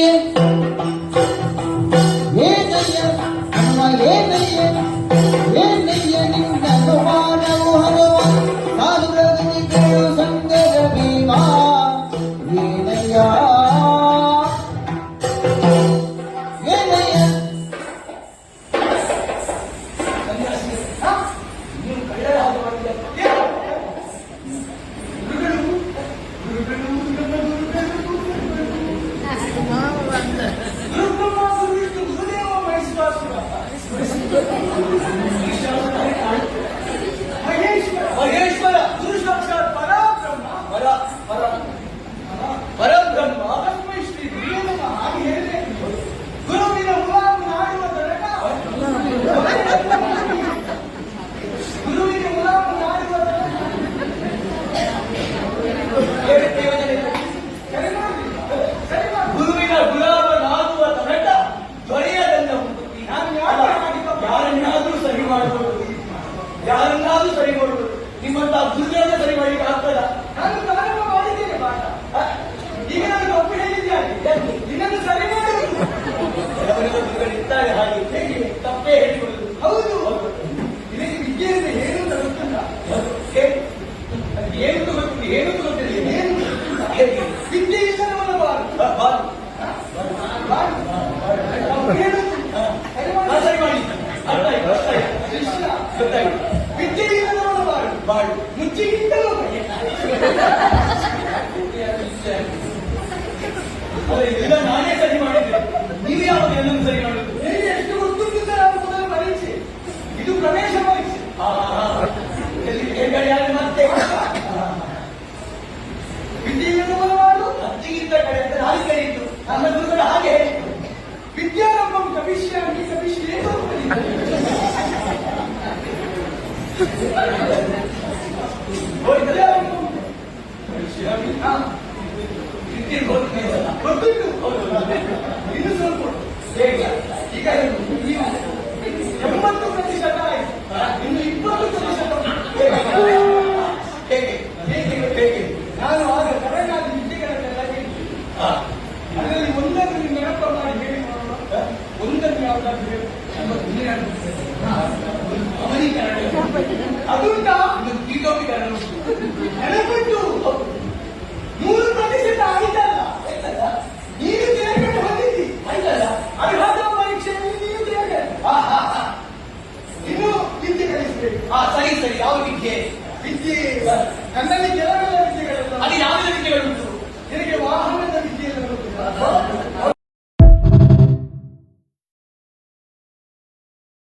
Yeah. ಬಾಳು. ಇದೆಲ್ಲ ನಾನೇ ಸರಿ ಮಾಡಿದ್ದೆ. ನೀವು ಯಾವಾಗ ಎಲ್ಲರೂ ಸರಿ ಮಾಡುದು ಎಷ್ಟು ಗೊತ್ತು ಮೊದಲ ಪರೀಕ್ಷೆ ಇದು ಪ್ರವೇಶ ಪರೀಕ್ಷೆ ಕೇಳ್ಗಡಿಯಾಗಿ ಮತ್ತೆ. ವಿದ್ಯೆಯನ್ನು ಬಲವಾರು ಅತ್ತಿಗಿಂತ ಕಡೆ ಅಂತ ನನ್ನ ಗುರುಗಳು ಈಗ ಎಂಬತ್ತು ಪ್ರತಿಶತ ಆಯ್ತು ಇನ್ನು ಇಪ್ಪತ್ತು ಪ್ರತಿಶತ. ಹೇಗೆ ಹೇಗೆ ಹೇಗೆ ನಾನು ಆಗ ಕರೆನಾದ ವಿದ್ಯೆಗಳನ್ನೆಲ್ಲ ಹೇಳಿದ್ದೆ ಅದರಲ್ಲಿ ಒಂದನ್ನು ನೀವು ನೆನಪ ಮಾಡಿ ಹೇಳಿ. ಒಂದನ್ನು ಯಾವ್ದಾದ್ರು ಹೇಳಿ ಇದು ನೂರು ಪ್ರತಿಶತ ಆಯ್ತಲ್ಲ? ನೀನು ಆಯ್ತಲ್ಲ? ಅರ್ಹತಾ ಪರೀಕ್ಷೆಯಲ್ಲಿ ನೀನು ತೇರ್ಗಡೆ ಆ. ಇನ್ನು ವಿದ್ಯೆ ಕಲಿಸಬೇಕು ಸರಿ ಸರಿ. ಯಾವ ವಿದ್ಯೆ? ವಿದ್ಯೆ ನನ್ನಲ್ಲಿ